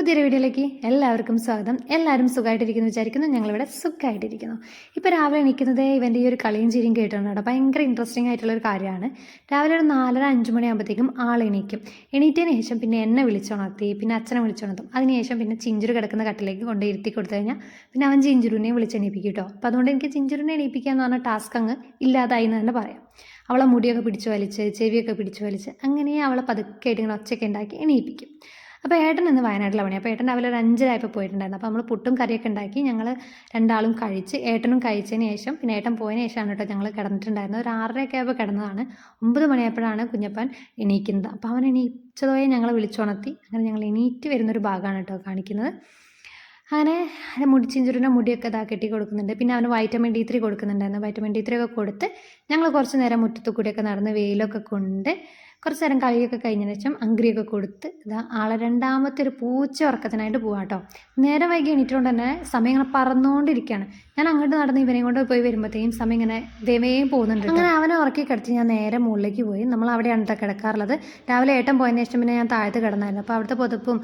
പുതിയൊരു വീഡിയോയിലേക്ക് എല്ലാവർക്കും സ്വാഗതം. എല്ലാവരും സുഖമായിട്ടിരിക്കുന്നു വിചാരിക്കുന്നു. ഞങ്ങളിവിടെ സുഖമായിട്ടിരിക്കുന്നു. ഇപ്പോൾ രാവിലെ എണീക്കുന്നത് ഇവന്റെ ഈ ഒരു കളിയും ചിരിയും കേട്ടിട്ടുണ്ട് കേട്ടോ. ഭയങ്കര ഇൻട്രസ്റ്റിംഗ് ആയിട്ടുള്ള ഒരു കാര്യമാണ്. രാവിലെ ഒരു നാലര അഞ്ച് മണിയാകുമ്പോഴത്തേക്കും ആൾ എണീക്കും. എണീറ്റതിന് ശേഷം പിന്നെ എന്നെ വിളിച്ചുണർത്തി പിന്നെ അച്ഛനെ വിളിച്ചുണർത്തും അതിനുശേഷം പിന്നെ ചിഞ്ചുരു കിടക്കുന്ന കട്ടിലേക്ക് കൊണ്ട് ഇരുത്തി കൊടുത്തു കഴിഞ്ഞാൽ പിന്നെ അവൻ ചിഞ്ചുരുവിനെ വിളിച്ചെണീപ്പിക്കും കേട്ടോ. അപ്പോൾ അതുകൊണ്ട് എനിക്ക് ചിഞ്ചുരുവിനെ എണീപ്പിക്കുക എന്ന് പറഞ്ഞ ടാസ്ക് അങ്ങ് ഇല്ലാതായി എന്ന് തന്നെ പറയാം. അവളെ മുടിയൊക്കെ പിടിച്ചു വലിച്ച് ചെവിയൊക്കെ പിടിച്ചു വലിച്ച് അങ്ങനെ അവളെ പതുക്കെ ആയിട്ട് ഇങ്ങനെ ഒച്ചയൊക്കെ ഉണ്ടാക്കി എണീപ്പിക്കും. അപ്പോൾ ഏട്ടൻ ഇന്ന് വയനാട്ടിലാണ് പണി അപ്പോൾ ഏട്ടൻ രാവിലെ ഒരു അഞ്ചരായപ്പോൾ പോയിട്ടുണ്ടായിരുന്നു. അപ്പോൾ നമ്മൾ പുട്ടും കറിയൊക്കെ ഉണ്ടാക്കി ഞങ്ങൾ രണ്ടാളും കഴിച്ച് ഏട്ടനും കഴിച്ചതിന് ശേഷം പിന്നെ ഏട്ടൻ പോയതിന് ശേഷമാണ് കേട്ടോ ഞങ്ങൾ കിടന്നിട്ടുണ്ടായിരുന്നത്. ഒരു ആറരയൊക്കെ ആയപ്പോൾ കിടന്നതാണ്. ഒമ്പത് മണിയായപ്പോഴാണ് കുഞ്ഞപ്പൻ എണീക്കുന്നത്. അപ്പോൾ അവൻ എണീച്ചതോയെ ഞങ്ങൾ വിളിച്ചുണർത്തി. അങ്ങനെ ഞങ്ങൾ എണീറ്റ് വരുന്നൊരു ഭാഗമാണ് കേട്ടോ കാണിക്കുന്നത്. അങ്ങനെ മുടി മുടിച്ചിഞ്ചുരുടെ മുടിയൊക്കെ ഇതാ കെട്ടി കൊടുക്കുന്നുണ്ട്. പിന്നെ അവന് വൈറ്റമിൻ ഡി ത്രീ കൊടുക്കുന്നുണ്ടായിരുന്നു. വൈറ്റമിൻ ഡി ത്രീ ഒക്കെ കൊടുത്ത് ഞങ്ങൾ കുറച്ച് നേരം മുറ്റത്തു കൂടിയൊക്കെ നടന്ന് വെയിലൊക്കെ കൊണ്ട് കുറച്ച് നേരം കളിയൊക്കെ കഴിഞ്ഞതിന് ശേഷം അങ്കരിയൊക്കെ കൊടുത്ത് ഇതാ ആളെ രണ്ടാമത്തെ ഒരു പൂച്ച ഉറക്കത്തിനായിട്ട് പോവാം കേട്ടോ നേരെ വൈകി എണീറ്റുകൊണ്ട് തന്നെ സമയം ഇങ്ങനെ പറന്നുകൊണ്ടിരിക്കുകയാണ് ഞാൻ അങ്ങോട്ട് നടന്ന് ഇവനെയും കൊണ്ട് പോയി വരുമ്പോഴത്തേക്കും സമയം ഇങ്ങനെ വേവേയും പോകുന്നുണ്ട് അങ്ങനെ അവനെ ഉറക്കി കിടത്തി ഞാൻ നേരെ മുകളിലേക്ക് പോയി. നമ്മൾ അവിടെയാണ് കേട്ടോ കിടക്കാറുള്ളത്. രാവിലെ ഏട്ടൻ പോയതിന് ശേഷം പിന്നെ ഞാൻ താഴത്ത് കിടന്നായിരുന്നു. അപ്പോൾ അവിടുത്തെ പുതപ്പും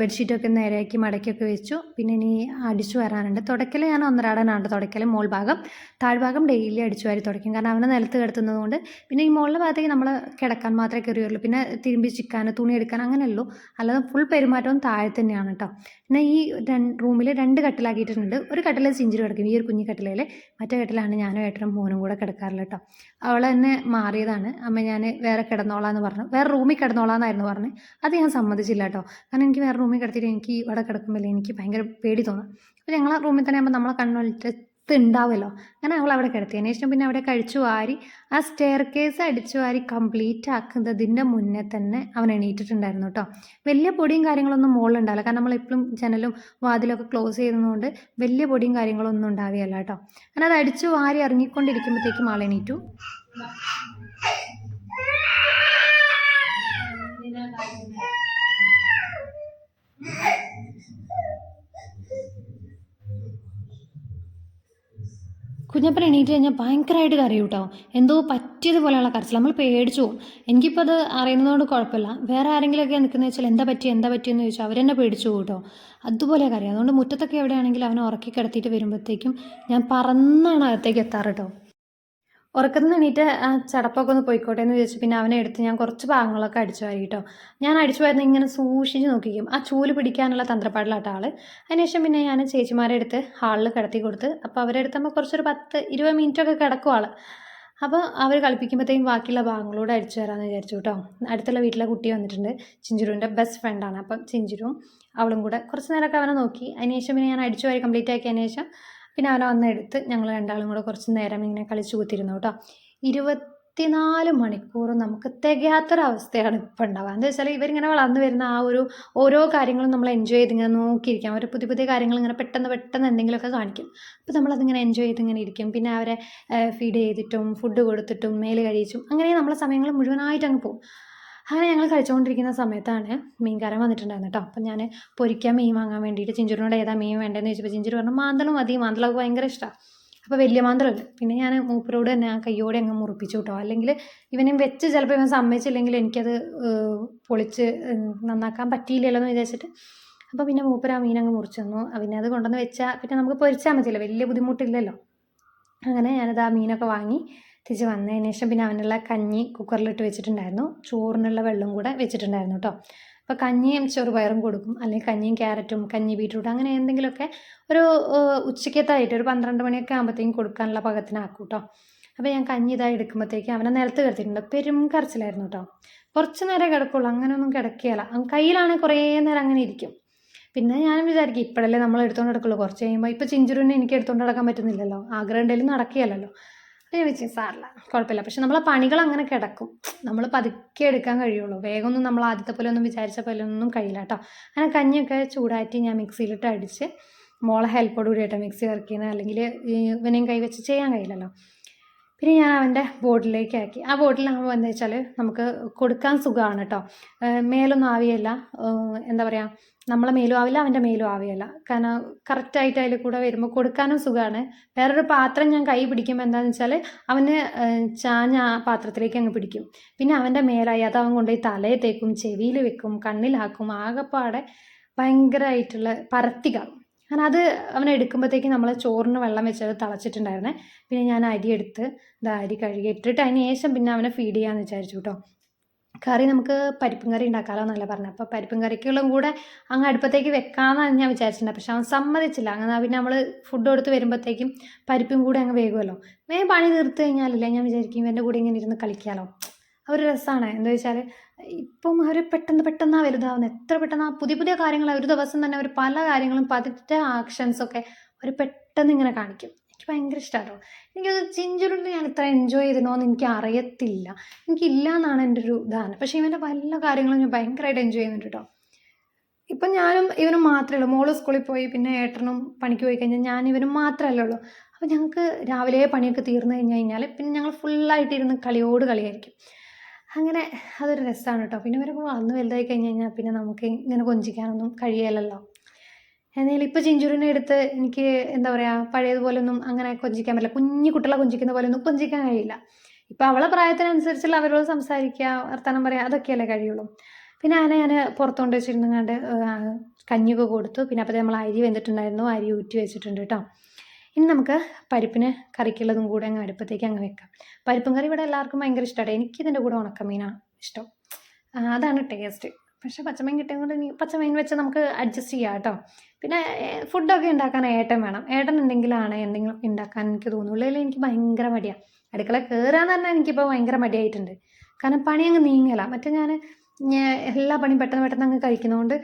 ബെഡ്ഷീറ്റൊക്കെ നേരെയാക്കി മടക്കിയൊക്കെ വെച്ചു. പിന്നെ ഇനി അടിച്ചു വരാനുണ്ട്. തുടക്കൽ ഞാൻ ഒന്നരാടനാണ് തുടക്കൽ. മോൾ ഭാഗം താഴ്ഭാഗം ഡെയിലി അടിച്ചു വാരി തുടക്കും കാരണം അവനെ നിലത്ത് കിടത്തുന്നതുകൊണ്ട് പിന്നെ ഈ മുകളിലെ ഭാഗത്തേക്ക് നമ്മൾ കിടക്കാൻ മാത്രമേ കയറിയുള്ളൂ. പിന്നെ തിരുമ്പി ചിക്കാൻ തുണി എടുക്കാൻ അങ്ങനെയല്ലോ അല്ലാതെ ഫുൾ പെരുമാറ്റവും താഴെ തന്നെയാണ് കേട്ടോ പിന്നെ ഈ റൂമിൽ രണ്ട് കട്ടിലാക്കിയിട്ടുണ്ട് ഒരു കട്ടിൽ സിഞ്ചിരി കിടക്കും. ഈ ഒരു കുഞ്ഞു കട്ടിലയിൽ മറ്റേ കട്ടിലാണ് ഞാനും ഏട്ടനും മോനും കൂടെ കിടക്കാറില്ല കേട്ടോ അവൾ തന്നെ മാറിയതാണ്. അമ്മ ഞാൻ വേറെ കിടന്നോളാന്ന് പറഞ്ഞു. വേറെ റൂമിൽ കിടന്നോളാന്നായിരുന്നു പറഞ്ഞു. അത് ഞാൻ സമ്മതിച്ചില്ല കേട്ടോ കാരണം എനിക്ക് വേറെ റൂമിൽ കിടത്തിയിട്ട് എനിക്ക് ഇവിടെ കിടക്കുമ്പോൾ എനിക്ക് ഭയങ്കര പേടി തോന്നും. അപ്പോൾ ഞങ്ങളെ റൂമിൽ തന്നെ ആകുമ്പോൾ നമ്മളെ കണ്ണൊലിട്ട് ഉണ്ടാവുമല്ലോ അങ്ങനെ അവൾ അവിടെ കിടത്തിയതിന് ശേഷം പിന്നെ അവിടെ കഴിച്ചു വാരി ആ സ്റ്റെയർ കേസ് അടിച്ചു വാരി കംപ്ലീറ്റ് ആക്കുന്നതിന്റെ മുന്നേ തന്നെ അവൻ എണീറ്റിട്ടുണ്ടായിരുന്നു കേട്ടോ. വലിയ പൊടിയും കാര്യങ്ങളൊന്നും മുകളിലുണ്ടാവില്ല. കാരണം നമ്മൾ എപ്പോഴും ജനലും വാതിലൊക്കെ ക്ലോസ് ചെയ്യുന്നതുകൊണ്ട് വലിയ പൊടിയും കാര്യങ്ങളൊന്നും ഉണ്ടാവുകയല്ല കേട്ടോ. അങ്ങനെ അത് അടിച്ചു വാരി ഇറങ്ങിക്കൊണ്ടിരിക്കുമ്പോഴത്തേക്കും ആൾ കുഞ്ഞപ്പൻ എണീറ്റ് കഴിഞ്ഞാൽ ഭയങ്കരമായിട്ട് കരയും കേട്ടോ എന്തോ പറ്റിയതുപോലെയുള്ള കരച്ചിൽ നമ്മൾ പേടിച്ചു പോകും. എനിക്കിപ്പോൾ അത് അറിയുന്നതുകൊണ്ട് കുഴപ്പമില്ല. വേറെ ആരെങ്കിലുമൊക്കെ നിൽക്കുന്നത് വെച്ചാൽ എന്താ പറ്റി എന്താ പറ്റിയെന്ന് ചോദിച്ചാൽ അവരെന്നെ പേടിച്ചു കേട്ടോ അതുപോലെ കരയും. അതുകൊണ്ട് മുറ്റത്തൊക്കെ എവിടെയാണെങ്കിലും അവനെ ഉറക്കി കിടത്തിയിട്ട് വരുമ്പോഴത്തേക്കും ഞാൻ പറന്നാണ് അകത്തേക്ക് എത്താറ് കേട്ടോ ഉറക്കത്തിൽ നിന്ന് എണീറ്റ് ചടപ്പൊക്കെ ഒന്ന് പോയിക്കോട്ടെ എന്ന് വിചാരിച്ചു. പിന്നെ അവനെ എടുത്ത് ഞാൻ കുറച്ച് ഭാഗങ്ങളൊക്കെ അടിച്ചു വാരി കേട്ടോ. ഞാൻ അടിച്ചു വാരുന്ന ഇങ്ങനെ സൂക്ഷിച്ച് നോക്കിക്കും ആ ചൂൽ പിടിക്കാനുള്ള തന്ത്രപ്പാടിലാട്ട ആൾ അതിനുശേഷം പിന്നെ ഞാൻ ചേച്ചിമാരെ എടുത്ത് ഹാളിൽ കിടത്തി കൊടുത്ത് അപ്പോൾ അവരെ എടുത്തുമ്പോൾ കുറച്ചൊരു പത്ത് ഇരുപത് മിനിറ്റൊക്കെ കിടക്കും ആൾ അപ്പോൾ അവർ കളിപ്പിക്കുമ്പോഴത്തേക്കും ബാക്കിയുള്ള ഭാഗങ്ങളോട് അടിച്ചു തരാമെന്ന് വിചാരിച്ചു കേട്ടോ. അടുത്തുള്ള വീട്ടിലെ കുട്ടി വന്നിട്ടുണ്ട് ചിഞ്ചുരുവിന്റെ ബെസ്റ്റ് ഫ്രണ്ടാണ് അപ്പം ചിഞ്ചുരുവും അവളും കൂടെ കുറച്ച് നേരമൊക്കെ അവനെ നോക്കി. അതിനുശേഷം പിന്നെ ഞാൻ അടിച്ചു വാരി കംപ്ലീറ്റ് ആക്കിയതിന് ശേഷം പിന്നെ അവനെ അന്ന് എടുത്ത് ഞങ്ങൾ രണ്ടാളും കൂടെ കുറച്ച് നേരം ഇങ്ങനെ കളിച്ചു കുത്തിയിരുന്നു കേട്ടോ. ഇരുപത്തിനാല് മണിക്കൂറും നമുക്ക് തികയാത്തൊരവസ്ഥയാണ് ഇപ്പം ഉണ്ടാവുക. എന്താ വെച്ചാൽ ഇവരിങ്ങനെ വളർന്നു വരുന്ന ആ ഒരു ഓരോ കാര്യങ്ങളും നമ്മൾ എൻജോയ് ചെയ്ത് ഇങ്ങനെ നോക്കിയിരിക്കാം. അവർ പുതിയ പുതിയ കാര്യങ്ങൾ ഇങ്ങനെ പെട്ടെന്ന് പെട്ടെന്ന് എന്തെങ്കിലുമൊക്കെ കാണിക്കും. അപ്പോൾ നമ്മളതിങ്ങനെ എൻജോയ് ചെയ്ത് ഇങ്ങനെ ഇരിക്കും. പിന്നെ അവരെ ഫീഡ് ചെയ്തിട്ടും ഫുഡ് കൊടുത്തിട്ടും മേൽ കഴിച്ചും അങ്ങനെ നമ്മളെ സമയങ്ങൾ മുഴുവനായിട്ട് അങ്ങ് പോകും. അങ്ങനെ ഞങ്ങൾ കഴിച്ചുകൊണ്ടിരിക്കുന്ന സമയത്താണ് മീൻകാരൻ വന്നിട്ടുണ്ടായിരുന്നു കേട്ടോ അപ്പം ഞാൻ പൊരിക്കാൻ മീൻ വാങ്ങാൻ വേണ്ടിയിട്ട് ചിഞ്ചുറിനോട് ഏതാ മീൻ വേണ്ടതെന്ന് ചോദിച്ചപ്പോൾ ചിഞ്ചുറി പറഞ്ഞു മാന്തളം മതി മാന്തളമൊക്കെ ഭയങ്കര ഇഷ്ടമാണ് അപ്പോൾ വലിയ മാന്തളുണ്ട് പിന്നെ ഞാൻ മൂപ്പരോട് തന്നെ ആ കയ്യോടെ അങ്ങ് മുറിപ്പിച്ചു കേട്ടോ അല്ലെങ്കിൽ ഇവനെയും വെച്ച് ചിലപ്പോൾ ഇവൻ സമ്മതിച്ചില്ലെങ്കിൽ എനിക്കത് പൊളിച്ച് നന്നാക്കാൻ പറ്റിയില്ലല്ലോ എന്ന് വിചാരിച്ചിട്ട്. അപ്പോൾ പിന്നെ മൂപ്പർ ആ മീൻ അങ്ങ് മുറിച്ചു തന്നു. പിന്നെ അത് കൊണ്ടുവന്ന് വെച്ചാൽ പിന്നെ നമുക്ക് പൊരിച്ചാൽ മതിയല്ലോ വലിയ ബുദ്ധിമുട്ടില്ലല്ലോ. അങ്ങനെ ഞാനത് ആ മീനൊക്കെ വാങ്ങി തിരിച്ച് വന്നതിന് ശേഷം പിന്നെ അവനുള്ള കഞ്ഞി കുക്കറിലിട്ട് വെച്ചിട്ടുണ്ടായിരുന്നു. ചോറിനുള്ള വെള്ളം കൂടെ വെച്ചിട്ടുണ്ടായിരുന്നു കേട്ടോ അപ്പോൾ കഞ്ഞിയും ചെറുപയറും കൊടുക്കും. അല്ലെങ്കിൽ കഞ്ഞിയും ക്യാരറ്റും കഞ്ഞി ബീട്രൂട്ട് അങ്ങനെ എന്തെങ്കിലുമൊക്കെ ഒരു ഉച്ചക്കത്തായിട്ട് ഒരു പന്ത്രണ്ട് മണിയൊക്കെ ആകുമ്പോഴത്തേക്കും കൊടുക്കാനുള്ള പകത്തിനാക്കും കേട്ടോ അപ്പോൾ ഞാൻ കഞ്ഞി ഇതായി എടുക്കുമ്പോഴത്തേക്കും അവനെ നിലത്ത് കിടത്തിയിട്ടുണ്ട്. പെരും കരച്ചിലായിരുന്നു കേട്ടോ കുറച്ച് നേരം കിടക്കുള്ളൂ. അങ്ങനെയൊന്നും കിടക്കുകയില്ല കയ്യിലാണെങ്കിൽ കുറേ നേരം അങ്ങനെ ഇരിക്കും. പിന്നെ ഞാനും വിചാരിക്കും ഇപ്പോഴല്ലേ നമ്മൾ എടുത്തുകൊണ്ട് നടക്കുള്ളൂ. കുറച്ച് കഴിയുമ്പോൾ ഇപ്പോൾ ചിഞ്ചുരുവിനെ എനിക്ക് എടുത്തുകൊണ്ട് നടക്കാൻ പറ്റുന്നില്ലല്ലോ. ആഗ്രഹം ഉണ്ടെങ്കിലും നടക്കുകയല്ലോ ഞാൻ വെച്ചു സാറില്ല. കുഴപ്പമില്ല. പക്ഷെ നമ്മളെ പണികൾ അങ്ങനെ കിടക്കും. നമ്മൾ പതുക്കെ എടുക്കാൻ കഴിയുള്ളൂ. വേഗമൊന്നും നമ്മൾ ആദ്യത്തെ പോലെ ഒന്നും വിചാരിച്ച പോലെ ഒന്നും കഴിയില്ല കേട്ടോ. അങ്ങനെ കഞ്ഞിയൊക്കെ ചൂടാറ്റി ഞാൻ മിക്സിയിലിട്ട് അടിച്ച് മോളെ ഹെൽപ്പോട് കൂടി കേട്ടോ മിക്സി ഇറക്കിയത് അല്ലെങ്കിൽ ഇവനെയും കൈ വെച്ച് ചെയ്യാൻ കഴിയില്ലല്ലോ. പിന്നെ ഞാൻ അവന്റെ ബോട്ടിലേക്ക് ആക്കി ആ ബോട്ടിലാകുമ്പോൾ എന്താ വെച്ചാൽ നമുക്ക് കൊടുക്കാൻ സുഖമാണ് കേട്ടോ മേലൊന്നും ആവിയല്ല എന്താ പറയുക നമ്മളെ മേലും ആവില്ല അവന്റെ മേലും ആവിയല്ല കാരണം കറക്റ്റായിട്ട് അതിൽ കൂടെ വരുമ്പോൾ കൊടുക്കാനും സുഖമാണ് വേറൊരു പാത്രം ഞാൻ കൈ പിടിക്കുമ്പോൾ എന്താണെന്ന് വെച്ചാൽ അവന് ചാഞ്ഞ ആ പാത്രത്തിലേക്ക് അങ്ങ് പിടിക്കും. പിന്നെ അവന്റെ മേലായി അത് അവൻ കൊണ്ടുപോയി തലയിൽ തേക്കും ചെവിയിൽ വെക്കും കണ്ണിലാക്കും ആകെപ്പാടെ ഭയങ്കരമായിട്ടുള്ള പരത്തി കാണും. കാരണം അത് അവൻ എടുക്കുമ്പോഴത്തേക്ക് നമ്മൾ ചോറിന് വെള്ളം വെച്ചത് തിളച്ചിട്ടുണ്ടായിരുന്നേ. പിന്നെ ഞാൻ അരി എടുത്ത് ഇതാ അരി കഴുകി ഇട്ടിട്ട് അതിന് ശേഷം പിന്നെ അവനെ ഫീഡ് ചെയ്യാമെന്ന് വിചാരിച്ചു കേട്ടോ കറി നമുക്ക് പരിപ്പും കറി ഉണ്ടാക്കാമല്ലോ എന്നല്ല പറഞ്ഞത്. അപ്പോൾ പരിപ്പും കറിക്കുള്ളും കൂടെ അങ്ങ് അടുപ്പത്തേക്ക് വെക്കാമെന്നാണ് ഞാൻ വിചാരിച്ചിട്ടുണ്ട്. പക്ഷെ അവൻ സമ്മതിച്ചില്ല. അങ്ങനെ പിന്നെ നമ്മൾ ഫുഡ് കൊടുത്ത് വരുമ്പോഴത്തേക്കും പരിപ്പും കൂടെ അങ്ങ് വേകുമല്ലോ വേഗം പണി തീർത്ത് കഴിഞ്ഞാലല്ലേ ഞാൻ വിചാരിക്കും ഇവന്റെ കൂടെ ഇങ്ങനെ ഇരുന്ന് കളിക്കാമല്ലോ ഒരു രസമാണ് എന്താ വെച്ചാൽ ഇപ്പം അവർ പെട്ടെന്ന് പെട്ടെന്ന് വലുതാവുന്നത് എത്ര പെട്ടെന്ന് ആ പുതിയ പുതിയ കാര്യങ്ങൾ ഒരു ദിവസം തന്നെ അവർ പല കാര്യങ്ങളും പതിറ്റ ആക്ഷൻസൊക്കെ അവർ പെട്ടെന്ന് ഇങ്ങനെ കാണിക്കും. എനിക്ക് ഭയങ്കര ഇഷ്ടമാട്ടോ എനിക്കത് ചിഞ്ചുരുളിൽ ഞാൻ ഇത്ര എൻജോയ് ചെയ്തിരുന്നോ എന്ന് എനിക്ക് അറിയത്തില്ല. എനിക്കില്ല എന്നാണ് എന്റെ ഒരു ധാരണ പക്ഷേ ഇവന്റെ പല കാര്യങ്ങളും ഞാൻ ഭയങ്കരമായിട്ട് എൻജോയ് ചെയ്യുന്നുണ്ട് കേട്ടോ ഇപ്പം ഞാനും ഇവനും മാത്രമേ ഉള്ളൂ. മോൾ സ്കൂളിൽ പോയി പിന്നെ ഏട്ടനും പണിക്ക് പോയി കഴിഞ്ഞാൽ ഞാൻ ഇവനും മാത്രമല്ലേ ഉള്ളൂ. അപ്പോൾ ഞങ്ങൾക്ക് രാവിലെ പണിയൊക്കെ തീർന്നു കഴിഞ്ഞ് കഴിഞ്ഞാൽ പിന്നെ ഞങ്ങൾ ഫുള്ളായിട്ട് ഇരുന്ന് കളിയോട് കളിയായിരിക്കും. അങ്ങനെ അതൊരു രസമാണ് കേട്ടോ പിന്നെ ഇവരൊക്കെ വളർന്ന് വലുതായി കഴിഞ്ഞ് കഴിഞ്ഞാൽ പിന്നെ നമുക്ക് ഇങ്ങനെ കൊഞ്ചിക്കാനൊന്നും കഴിയില്ലല്ലോ എന്നാലും ഇപ്പോൾ ചിഞ്ചുറിനെ എടുത്ത് എനിക്ക് എന്താ പറയുക പഴയതുപോലൊന്നും അങ്ങനെ കൊഞ്ചിക്കാൻ പറ്റില്ല. കുഞ്ഞു കുട്ടികളെ കൊഞ്ചിക്കുന്ന പോലെ ഒന്നും കൊഞ്ചിക്കാൻ കഴിയില്ല. ഇപ്പോൾ അവളെ പ്രായത്തിനനുസരിച്ചുള്ള അവരോട് സംസാരിക്കുക വർത്തമാനം പറയുക അതൊക്കെയല്ലേ കഴിയുള്ളൂ. പിന്നെ ആന ഞാൻ പുറത്തുകൊണ്ട് വെച്ചിരുന്നങ്ങാണ്ട് കഞ്ഞിയൊക്കെ കൊടുത്തു. പിന്നെ അപ്പോൾ നമ്മൾ അരി വെന്തിട്ടുണ്ടായിരുന്നു. അരി ഊറ്റി വെച്ചിട്ടുണ്ട് കേട്ടോ ഇനി നമുക്ക് പരിപ്പിന് കറിക്കുള്ളതും കൂടെ അങ്ങ് അടുപ്പത്തേക്ക് അങ്ങ് വെക്കാം. പരിപ്പും കറി ഇവിടെ എല്ലാവർക്കും ഭയങ്കര ഇഷ്ടമാണ് എനിക്കിതിന്റെ കൂടെ ഉണക്കമീനാണ് ഇഷ്ടം. അതാണ് ടേസ്റ്റ് പക്ഷേ പച്ചമീൻ കിട്ടിയത് കൊണ്ട് ഇനി പച്ചമീൻ വെച്ച് നമുക്ക് അഡ്ജസ്റ്റ് ചെയ്യാം കേട്ടോ. പിന്നെ ഫുഡൊക്കെ ഉണ്ടാക്കാൻ ഏട്ടൻ വേണം. ഏട്ടൻ ഉണ്ടെങ്കിലാണ് എന്തെങ്കിലും ഉണ്ടാക്കാൻ എനിക്ക് തോന്നുള്ളൂ എനിക്ക് ഭയങ്കര മടിയാണ് അടുക്കള കയറാൻ തന്നെ എനിക്കിപ്പോൾ ഭയങ്കര മടിയായിട്ടുണ്ട്. കാരണം പണി അങ്ങ് നീങ്ങല. മറ്റേ ഞാൻ എല്ലാ പണിയും പെട്ടെന്ന് പെട്ടെന്ന് അങ്ങ് കഴിക്കുന്നതുകൊണ്ട്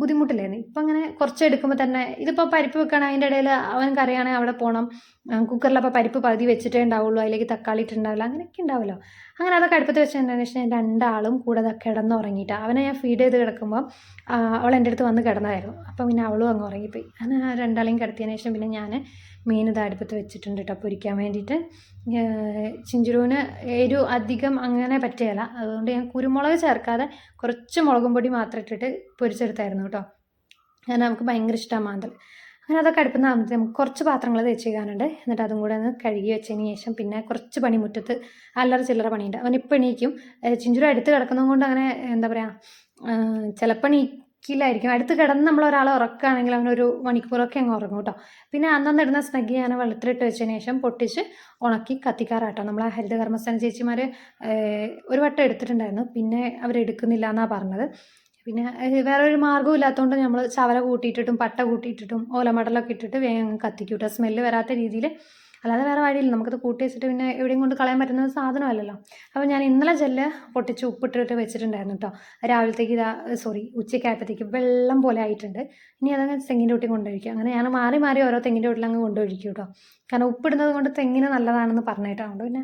ബുദ്ധിമുട്ടില്ലായിരുന്നു. ഇപ്പം അങ്ങനെ കുറച്ച് എടുക്കുമ്പോൾ തന്നെ ഇതിപ്പോൾ പരിപ്പ് വെക്കണം അതിന്റെ ഇടയിൽ അവൻ കറിയാണെങ്കിൽ അവിടെ പോകണം കുക്കറിലപ്പോൾ പരിപ്പ് പകുതി വെച്ചിട്ടേ ഉണ്ടാവുള്ളൂ അതിലേക്ക് തക്കാളി ഇട്ടുണ്ടാവില്ല അങ്ങനെയൊക്കെ ഉണ്ടാവുമല്ലോ അങ്ങനെ അതൊക്കെ അടുപ്പത്ത് വെച്ച് ശേഷം ഞാൻ രണ്ടാളും കൂടെ അതൊക്കെ കിടന്നുറങ്ങിയിട്ട് അവനെ ഞാൻ ഫീഡ് ചെയ്ത് കിടക്കുമ്പോൾ അവൾ എന്റെ അടുത്ത് വന്ന് കിടന്നായിരുന്നു. അപ്പം പിന്നെ അവളും അങ്ങ് ഉറങ്ങിപ്പോയി. അങ്ങനെ രണ്ടാളെയും കിടത്തിയതിന് ശേഷം പിന്നെ ഞാൻ മീൻ ഇത് വെച്ചിട്ടുണ്ട് കേട്ടോ പൊരിക്കാൻ വേണ്ടിയിട്ട്. ചിഞ്ചുരുവിന് ഒരു അധികം അങ്ങനെ പറ്റുകയില്ല അതുകൊണ്ട് ഞാൻ കുരുമുളക് ചേർക്കാതെ കുറച്ച് മുളകും പൊടി മാത്രം ഇട്ടിട്ട് പൊരിച്ചെടുത്തായിരുന്നു കേട്ടോ കാരണം നമുക്ക് ഭയങ്കര ഇഷ്ടമാണ് മാന്തൽ. അങ്ങനെ അതൊക്കെ അടുപ്പുന്ന ആകുമ്പോഴത്തേക്ക് നമുക്ക് കുറച്ച് പാത്രങ്ങൾ തേച്ച് വെക്കാനുണ്ട്. എന്നിട്ട് അതും കൂടെ ഒന്ന് കഴുകി വെച്ചതിന് ശേഷം പിന്നെ കുറച്ച് പണി മുറ്റത്ത് അല്ലറ ചില്ലറ പണിയുണ്ട്. അവൻ ഇപ്പം എണീക്കും ചിഞ്ചുരു അടുത്ത് കിടക്കുന്നത് കൊണ്ട് അങ്ങനെ എന്താ പറയുക ചിലപ്പോൾ എണീക്കില്ലായിരിക്കും അടുത്ത് കിടന്ന് നമ്മൾ ഒരാൾ ഉറക്കുകയാണെങ്കിൽ അവനൊരു മണിക്കൂറൊക്കെ അങ്ങ് ഉറങ്ങും കേട്ടോ. പിന്നെ അന്നന്ന് ഇടുന്ന സ്നഗ്ഗി ഞാൻ വെള്ളത്തിലിട്ട് വെച്ചതിന് ശേഷം പൊട്ടിച്ച് ഉണക്കി കത്തിക്കാറാട്ടോ. നമ്മളെ ഹരിത കർമ്മസ്ഥാന ചേച്ചിമാർ ഒരു വട്ടം എടുത്തിട്ടുണ്ടായിരുന്നു. പിന്നെ അവരെടുക്കുന്നില്ല എന്നാണ് പറഞ്ഞത്. പിന്നെ വേറെ ഒരു മാർഗവും ഇല്ലാത്തതുകൊണ്ട് നമ്മൾ ചവല കൂട്ടിയിട്ടിട്ടും പട്ട കൂട്ടിയിട്ടിട്ടും ഓലമടലൊക്കെ ഇട്ടിട്ട് വേഗം കത്തിക്കൂട്ടോ കത്തിക്കും കേട്ടോ. സ്മെല്ല് വരാത്ത രീതിയിൽ അല്ലാതെ വേറെ വഴിയില്ല. നമുക്കത് കൂട്ടി വെച്ചിട്ട് പിന്നെ എവിടെയും കൊണ്ട് കളയാൻ പറ്റുന്ന സാധനമല്ലല്ലോ. അപ്പോൾ ഞാൻ ഇന്നലെ ജെല്ല് പൊട്ടിച്ച് ഉപ്പിട്ടിട്ട് വെച്ചിട്ടുണ്ടായിരുന്നു കേട്ടോ രാവിലത്തേക്ക് ഇതാ സോറി ഉച്ചയ്ക്കായപ്പോഴത്തേക്ക് വെള്ളം പോലെ ആയിട്ടുണ്ട്. ഇനി അതങ്ങ് തെങ്ങിന്റെ കൂട്ടി കൊണ്ടൊഴിക്കും അങ്ങനെ ഞാൻ മാറി മാറി ഓരോ തെങ്ങിന്റെ ഒട്ടിൽ അങ്ങ് കൊണ്ടൊഴിക്കും കേട്ടോ കാരണം ഉപ്പിടുന്നത് കൊണ്ട് തെങ്ങിന് നല്ലതാണെന്ന് പറഞ്ഞിട്ടാണ് പിന്നെ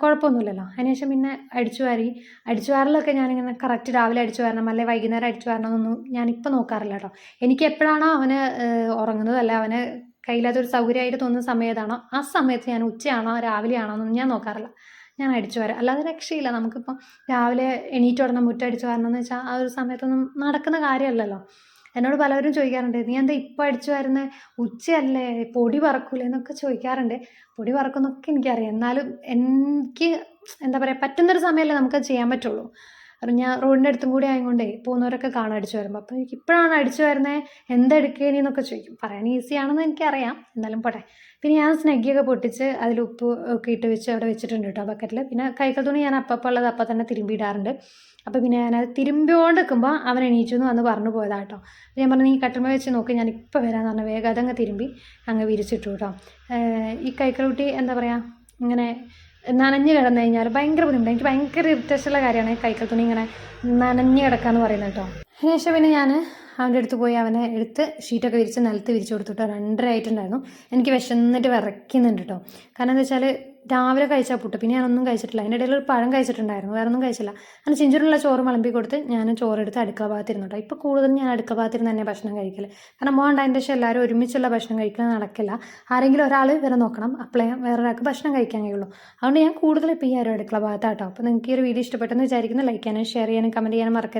കുഴപ്പമൊന്നുമില്ലല്ലോ. അതിനുശേഷം പിന്നെ അടിച്ചു വാരി അടിച്ചു വാരലൊക്കെ ഞാനിങ്ങനെ കറക്റ്റ് രാവിലെ അടിച്ചു വരണം അല്ലെങ്കിൽ വൈകുന്നേരം അടിച്ചു വരണമെന്നൊന്നും ഞാനിപ്പോൾ നോക്കാറില്ല കേട്ടോ എനിക്ക് എപ്പോഴാണോ അവന് ഉറങ്ങുന്നത് അല്ല അവന് കയ്യിലതൊരു സൗകര്യമായിട്ട് തോന്നുന്ന സമയത്താണോ? ആ സമയത്ത് ഞാൻ ഉച്ചയാണോ? രാവിലെയാണോ? എന്നൊന്നും ഞാൻ നോക്കാറില്ല. ഞാൻ അടിച്ചു വരാം. അല്ലാതെ രക്ഷയില്ല. നമുക്കിപ്പം രാവിലെ എണീറ്റ് ഉടനെ മുറ്റടിച്ചു വരണമെന്ന് വെച്ചാൽ ആ ഒരു സമയത്തൊന്നും നടക്കുന്ന കാര്യമല്ലല്ലോ. എന്നോട് പലവരും ചോദിക്കാറുണ്ട് നീ എന്താ ഇപ്പം അടിച്ചു വരുന്നത് ഉച്ചയല്ലേ? പൊടി പറക്കൂലേ എന്നൊക്കെ ചോദിക്കാറുണ്ട്. പൊടി പറക്കുന്നൊക്കെ എനിക്കറിയാം. എന്നാലും എനിക്ക് എന്താ പറയുക പറ്റുന്നൊരു സമയമല്ലേ നമുക്കത് ചെയ്യാൻ പറ്റുള്ളൂ. ഞാൻ റോഡിന്റെ അടുത്തും കൂടി ആയതുകൊണ്ടേ പോകുന്നവരൊക്കെ കാണും അടിച്ചു വരുമ്പോൾ അപ്പോൾ എനിക്ക് ഇപ്പോഴാണ് അടിച്ചു വരുന്നത് എന്തെടുക്കേനീന്നൊക്കെ ചോദിക്കും. പറയാൻ ഈസി ഈസിയാണെന്ന് എനിക്കറിയാം. എന്നാലും പോട്ടെ. പിന്നെ ഞാൻ സ്നഗ്ഗിയൊക്കെ പൊട്ടിച്ച് അതിൽ ഉപ്പ് ഒക്കെ ഇട്ട് വെച്ച് അവിടെ വെച്ചിട്ടുണ്ട് കേട്ടോ ബക്കറ്റിൽ പിന്നെ കൈക്കൽ തുണി ഞാൻ അപ്പം ഉള്ളത് അപ്പം തന്നെ തിരുമ്പിയിടാറുണ്ട് അപ്പോൾ പിന്നെ ഞാനത് തിരുമ്പിയോണ്ട് നിൽക്കുമ്പോൾ അവൻ എണീച്ചു എന്ന് വന്ന് പറഞ്ഞു പോയതാ കേട്ടോ. ഞാൻ പറഞ്ഞു നീ കട്ടുമ്പോൾ വെച്ച് നോക്കി ഞാൻ ഇപ്പോൾ വരാമെന്ന് പറഞ്ഞു വേഗം അതങ്ങ് തിരുമ്പി അങ്ങ് വിരിച്ചിട്ടു കേട്ടോ. ഈ ഈ കൈക്കലുട്ടി എന്താ പറയുക ഇങ്ങനെ നനഞ്ഞ് കിടന്നു കഴിഞ്ഞാൽ ഭയങ്കര ബുദ്ധിമുട്ട്. എനിക്ക് ഭയങ്കര ഇറിറ്റേഷനുള്ള കാര്യമാണ് കൈക്കൽ തുണി ഇങ്ങനെ നനഞ്ഞ് കിടക്കുക എന്ന് പറയുന്നത് കേട്ടോ. അതിനുശേഷം പിന്നെ ഞാൻ അവന്റെ അടുത്ത് പോയി അവനെ എടുത്ത് ഷീറ്റൊക്കെ വിരിച്ച് നിലത്ത് വിരിച്ച് കൊടുത്തിട്ട് രണ്ടര ആയിട്ടുണ്ടായിരുന്നു. എനിക്ക് വിശന്നിട്ട് വിറയ്ക്കുന്നുണ്ട് കേട്ടോ. കാരണം എന്താ വെച്ചാൽ രാവിലെ കഴിച്ച പുട്ട്. പിന്നെ ഞാനൊന്നും കഴിച്ചിട്ടില്ല. അതിന്റെ ഇടയിൽ ഒരു പഴം കഴിച്ചിട്ടുണ്ടായിരുന്നു. വേറെ ഒന്നും കഴിച്ചില്ല. അങ്ങനെ ചിഞ്ചുരുള്ള ചോറ് വിളമ്പി കൊടുത്ത് ഞാൻ ചോറെടുത്ത് അടുക്കള ഭാഗത്തിരുന്നു കേട്ടോ. ഇപ്പോൾ കൂടുതലും ഞാൻ അടുക്കള ഭാഗത്തിരുന്ന് തന്നെ ഭക്ഷണം കഴിക്കൽ കാരണം മോണ്ട് അതിന്റെ ശേഷം എല്ലാവരും ഒരുമിച്ചുള്ള ഭക്ഷണം കഴിക്കാൻ നടക്കില്ല. ആരെങ്കിലും ഒരാൾ വരെ നോക്കണം. അപ്പോഴേ വേറൊരാൾക്ക് ഭക്ഷണം കഴിക്കാൻ കഴിയുള്ളൂ അതുകൊണ്ട് ഞാൻ കൂടുതൽ ഇപ്പോൾ ഈ ആരും അടുക്കള ഭാഗത്താട്ടോ അപ്പോൾ നിങ്ങൾക്ക് ഈ ഒരു വീഡിയോ ഇഷ്ടപ്പെട്ടെന്ന് വിചാരിക്കുന്നു. ലൈക്ക് ചെയ്യാനും ഷെയർ ചെയ്യാനും കമന്റ് ചെയ്യാനും മറക്കരുത്.